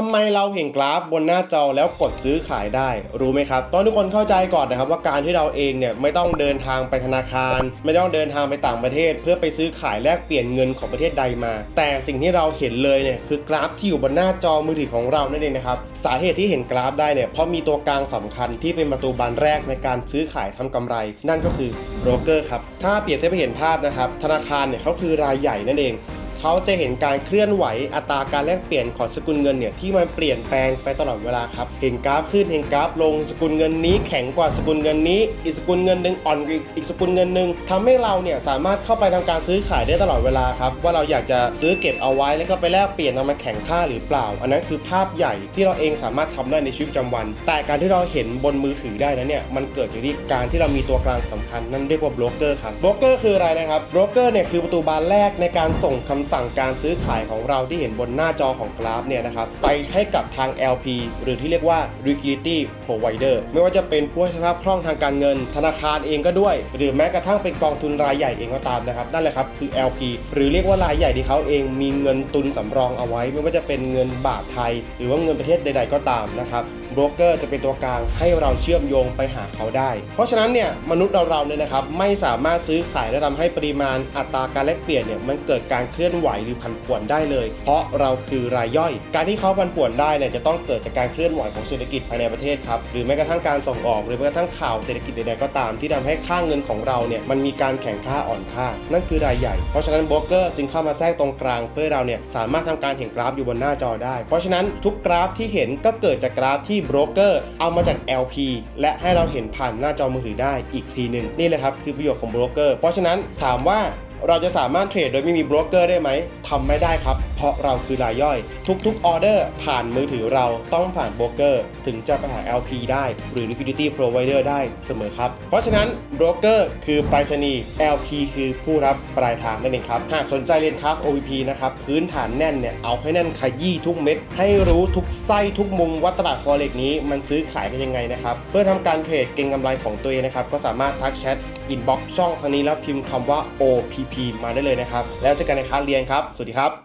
ทำไมเราเห็นกราฟบนหน้าจอแล้วกดซื้อขายได้ รู้ไหมครับ ต้องทุกคนเข้าใจก่อนนะครับว่าการที่เราเองเนี่ยไม่ต้องเดินทางไปธนาคาร ไม่ต้องเดินทางไปต่างประเทศ เพื่อไปซื้อขายแลกเปลี่ยนเงินของประเทศใดมา แต่สิ่งที่เราเห็นเลยเนี่ยคือกราฟที่อยู่บนหน้าจอมือถือของเรานั่นเองนะครับสาเหตุที่เห็นกราฟได้เนี่ยเพราะมีตัวกลางสำคัญที่เป็นประตูบานแรกในการซื้อขายทำกำไร นั่นก็คือโบรกเกอร์ครับถ้าเปรียบเทียบให้เห็นภาพนะครับธนาคารเนี่ยเขาคือรายใหญ่นั่นเอง เขาจะเห็นการเคลื่อนไหวอัตราการแลกเปลี่ยนของสกุลเงินเนี่ยที่มันเปลี่ยนแปลงไปตลอดเวลาครับเห็นกราฟขึ้นเห็นกราฟลงสกุลเงินนี้แข็งกว่าสกุลเงินนี้ อีกสกุลเงินหนึ่งอ่อนอีกสกุลเงินหนึ่งทำให้เราเนี่ยสามารถเข้าไปทำการซื้อขายได้ตลอดเวลาครับว่าเราอยากจะซื้อเก็บเอาไว้แล้วก็ไปแลกเปลี่ยนเอามาแข่งค่าหรือเปล่า อันนั้นคือภาพใหญ่ที่เราเองสามารถทำได้ในชีวิตประจำวัน แต่การที่เราเห็นบนมือถือได้นั้นเนี่ยมันเกิดจากที่การที่เรามีตัวกลางสำคัญนั่นเรียกว่าโบรกเกอร์ครับโบรกเกอร์คืออะไรนะครับโบรกเกอร์เนี่ยคือประตูบานแรกในการส่งคำสั่งการซื้อขายของเราที่เห็นบนหน้าจอของกราฟเนี่ยนะครับไปให้กับทาง LP หรือที่เรียกว่า liquidity provider ไม่ว่าจะเป็นผู้ให้สภาพคล่องทางการเงิน ธนาคารเองก็ด้วย หรือแม้กระทั่งเป็นกองทุนรายใหญ่เองก็ตามนะครับนั่นแหละครับคือ LP หรือเรียกว่ารายใหญ่ที่เขาเองมีเงินตุนสำรองเอาไว้ ไม่ว่าจะเป็นเงินบาทไทย หรือว่าเงินประเทศใด ๆ ก็ตามนะครับ บรกเกอร์จะเป็นตัวกลางให้เราเชื่อมโยงไปหาเขาได้ เพราะฉะนั้นเนี่ยมนุษย์เราๆเนี่ยนะครับไม่สามารถซื้อขายและทำให้ปริมาณอัตราการแลกเปลี่ยนเนี่ยมันเกิดการเคลื่อนไหวหรือผันผวนได้เลย เพราะเราคือรายย่อย การที่เขาผันผวนได้เนี่ยจะต้องเกิดจากการเคลื่อนไหวของเศรษฐกิจภายในประเทศครับหรือแม้กระทั่งการส่งออก หรือแม้กระทั่งข่าวเศรษฐกิจใดๆก็ตาม ที่ทำให้ค่าเงินของเราเนี่ยมันมีการแข่งค่าอ่อนค่า นั่นคือรายใหญ่เพราะฉะนั้นโบรกเกอร์จึงเข้ามาแทรกตรงกลางเพื่อเราเนี่ยสามารถทำการเห็นกราฟอยู่บนหน้าจอได้ เพราะฉะนั้นทุกกราฟที่เห็นก็เกิดจากกราฟที่บรกเกอร์เอามาจาก LP และให้เราเห็นผ่านหน้าจอมือถือได้อีกทีหนึ่งนี่เลยครับคือประโยชน์ของโบรกเกอร์เพราะฉะนั้นถามว่า เราจะสามารถเทรดโดยไม่มีโบรกเกอร์ได้ไหมทำไม่ได้ครับ เพราะเราคือรายย่อย ทุกๆออเดอร์ผ่านมือถือเราต้องผ่านโบรกเกอร์ ถึงจะไปหา LP ได้ หรือ liquidity provider ได้เสมอครับ เพราะฉะนั้นโบรกเกอร์คือปรษณีย์ LP คือผู้รับปลายทางนั่นเองครับ หากสนใจเรียนคลาส OVP นะครับ พื้นฐานแน่นเนี่ย เอาให้แน่นขยี้ทุกเม็ด ให้รู้ทุกไส้ทุกมุมว่าตลาด Forex นี้มันซื้อขายกันยังไงนะครับ เพื่อทำการเทรดเก็งกำไรของตัวเองนะครับ ก็สามารถทักแชท อินบ็อกซ์ช่องทางนี้แล้วพิมพ์คำว่า OPP มาได้เลยนะครับ แล้วเจอกันในคลาสเรียนครับ สวัสดีครับ